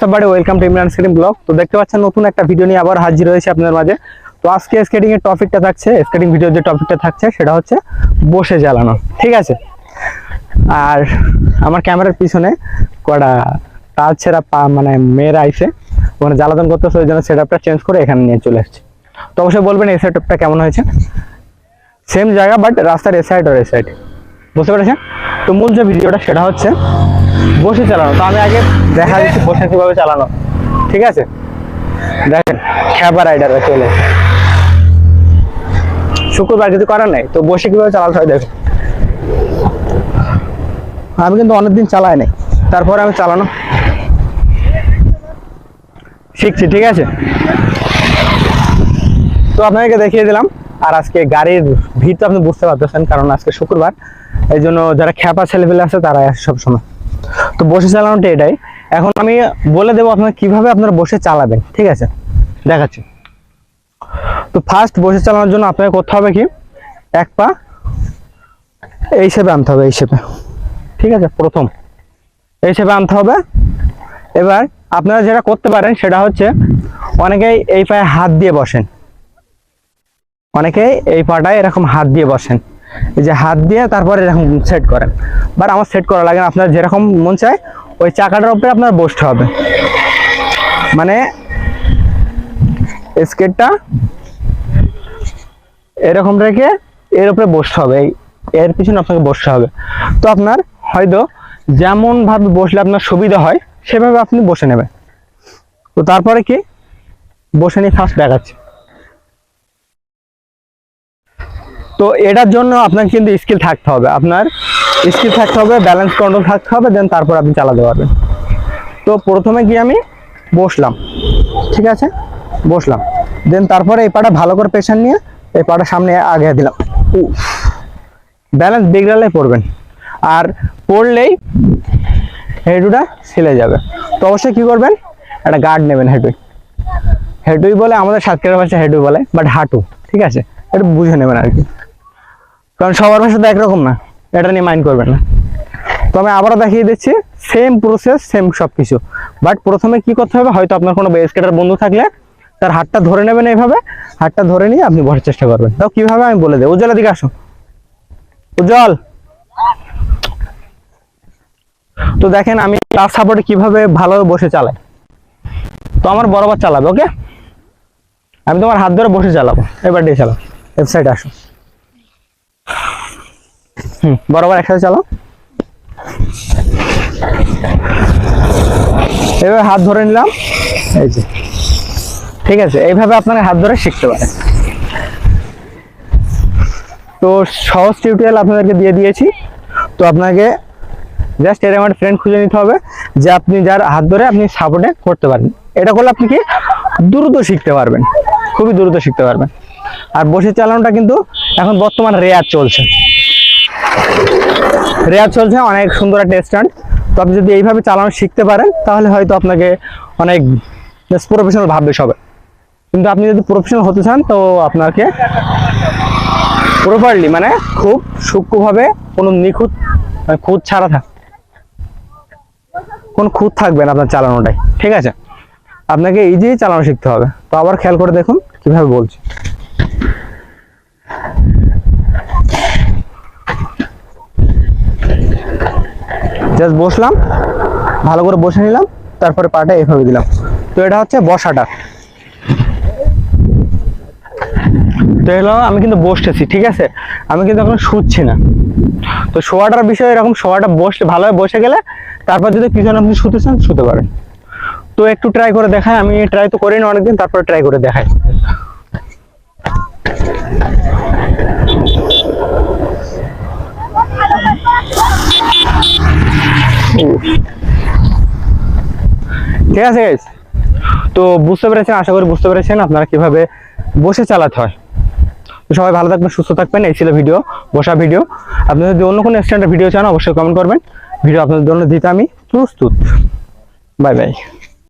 WhatsApp welcome to Imran skating blog তো দেখতে পাচ্ছেন, নতুন একটা ভিডিও নিয়ে আবার হাজির হয়েছে আপনাদের মাঝে। তো আজকে স্কেটিং এর টপিকটা থাকছে স্কেটিং ভিডিওর যে টপিকটা থাকছে, সেটা হচ্ছে বসে চালানো ঠিক আছে? আর আমার ক্যামেরার পিছনে কটা তার ছেঁড়া পা মানে মেয়েরা আইসে, ওখানে জ্বালাতন করতেছে, ওই জন্য সেট চেঞ্জ করে এখানে নিয়ে চলে এসেছে তো অবশ্যই বলবেন, এই সেট আপটা কেমন হয়েছে? সেম জায়গা বাট রাস্তার এ সাইড আর এ সাইড বুঝতে পেরেছেন? তো মূল যে ভিডিওটা সেটা হচ্ছে বসে চালানো। তো আমি আগে দেখা দিচ্ছি, বসে কীভাবে চালানো। ঠিক আছে? দেখেন খ্যাপা রাইডাররা চলে। শুক্রবার কিছু করার নাই, তো বসে কীভাবে চালাতে হয় দেখো। আমি কিন্তু অনেকদিন চালাই নাই। তারপরে আমি চালানো শিখছি, ঠিক আছে? তো আপনাকে দেখিয়ে দিলাম, আর আজকে গাড়ির ভিড় তো আপনি বুঝতে পারতেছেন, কারণ আজকে শুক্রবার। এই জন্য যারা খ্যাপা ছেলেপেলে আছে, তারা আসে সবসময় তো বসে চালানোটা এটাই। এখন আমি বলে দেবো আপনার কীভাবে আপনারা বসে চালাবেন, ঠিক আছে? দেখাচ্ছি। তো ফার্স্ট বসে চালানোর জন্য আপনাকে করতে হবে কি? এক পা এই শেপে আনতে হবে, এই শেপে ঠিক আছে? প্রথম। এই শেপে আনতে হবে। এবার আপনারা যেটা করতে পারেন সেটা হচ্ছে অনেকেই এই পায়ে হাত দিয়ে বসেন। অনেকেই এই পাটায় এরকম হাত দিয়ে বসেন। এই যে হাত দিয়ে তারপরে এরকম সেট করেন। বাট আমার সেট করা লাগে না, আপনার যেরকম মন চায়, ওই চাকাটার উপরে আপনার বসতে হবে। মানে স্কেটটা এরকম রেখে এর উপরে বসতে হবে, এই এর পিছনে আপনাকে বসতে হবে। তো আপনার হয়তো যেমন ভাবে বসলে আপনার সুবিধা হয়, সেভাবে আপনি বসে নেবেন। তো তারপরে কি? বসে নিয়ে ফার্স্ট দেখাচ্ছি। তো এটার জন্য আপনাকে কিন্তু স্কিল থাকতে হবে। আপনার স্কিল থাকতে হবে ব্যালেন্স কন্ট্রোল থাকতে হবে দেন তারপর আপনি চালাতে পারবেন। তো প্রথমে গিয়ে আমি বসলাম। ঠিক আছে? বসলাম। দেন তারপরে এই পাটা ভালো করে পেছন নিয়ে এই পাটা সামনে আগে দিলাম। ব্যালেন্স বিগড়ালে পড়বেন। আর পড়লেই হেডুটা ছিলে যাবে। তো অবশ্যই কী করবেন? একটা গার্ড নেবেন হেডুই। হেডুই বলে আমাদের সাতক্ষীরা ভাষা হেডুই বলে বাট হাঁটু। ঠিক আছে? এটা বুঝে নেবেন আর কি। কারণ সবার ভাষা তো একরকম না, এটা নিয়ে মাইন্ড করবেন না। তো আমি আবারও দেখিয়ে দিচ্ছি সেম প্রসেস সেম সব কিছু বাট প্রথমে কি করতে হবে, হয়তো আপনার কোনো বেস কেটার বন্ধু থাকলে তার হাতটা ধরে নেবেন এইভাবে, হাতটা ধরে নিয়ে আপনি বসার চেষ্টা করবেন। তাও কীভাবে আমি বলে দেবো? উজ্জ্বলের দিকে আসো। উজ্জ্বল! তো দেখেন, আমি ক্লাস সাপোর্টে কীভাবে ভালোভাবে বসে চালাই। তো আমার বরাবর চালাবে ওকে আমি তোমার হাত ধরে বসে চালাবো। এবার দিয়ে চালাও। ওয়েবসাইটে আসো। হুম বরাবর একসাথে চালাও। এবার হাত ধরে নিলাম। এই যে। ঠিক আছে, এইভাবে আপনারা হাত ধরে শিখতে পারেন। তো সহজ টিউটোরিয়াল আপনাদেরকে দিয়ে দিয়েছি। তো আপনাকে জাস্ট এর আমার ফ্রেন্ড খুঁজে নিতে হবে যে আপনি যার হাত ধরে আপনি সাপোর্টে করতে পারেন। এটা করলে আপনি কি দ্রুত শিখতে পারবেন। খুবই দ্রুত শিখতে পারবেন। আর বসে চালানোটা কিন্তু এখন বর্তমান রেয়ার চলছে। রেয়ার চলছে, অনেক সুন্দর একটা স্ট্যান্ড। তো আপনি যদি এইভাবে চালানো শিখতে পারেন, তাহলে হয়তো আপনাকে অনেক বেশ প্রফেশনাল ভাববে সবাই। কিন্তু আপনি যদি প্রফেশনাল হতে চান, তো আপনাকে প্রপারলি মানে খুব সূক্ষ্মভাবে কোনো নিখুঁত মানে খুঁত ছাড়া থাক কোন খুঁত থাকবে না আপনার চালানোটাই, ঠিক আছে? আপনাকে এই ইজি চালানো শিখতে হবে। তো আবার খেয়াল করে দেখুন কীভাবে বলছি। জাস্ট বসলাম, ভালো করে বসে নিলাম, তারপরে পাটা এভাবে দিলাম। তো এটা হচ্ছে বসাটা। তো এগুলো আমি কিন্তু বসতেছি, ঠিক আছে? আমি কিন্তু এখন শুচ্ছি না। তো শোয়াটার বিষয়ে এরকম শোয়াটা বসলে, ভালোভাবে বসে গেলে, তারপর যদি পিছনে আপনি শুতে চান, শুতে পারেন। তো একটু ট্রাই করে দেখাই, আমি ট্রাই তো করিনি অনেকদিন, তারপরে ট্রাই করে দেখাই। ঠিক আছে? তো বুঝতে পেরেছেন? আশা করি বুঝতে পেরেছেন আপনারা কীভাবে বসে চালাতে হয়। সবাই ভালো থাকবেন, সুস্থ থাকবেন। এই ছিল ভিডিও, বসা ভিডিও। আপনি যদি অন্য কোনো স্ট্যান্ডার্ড ভিডিও চান, অবশ্যই কমেন্ট করবেন। ভিডিও আপনাদের জন্য দিতে আমি প্রস্তুত। Bye bye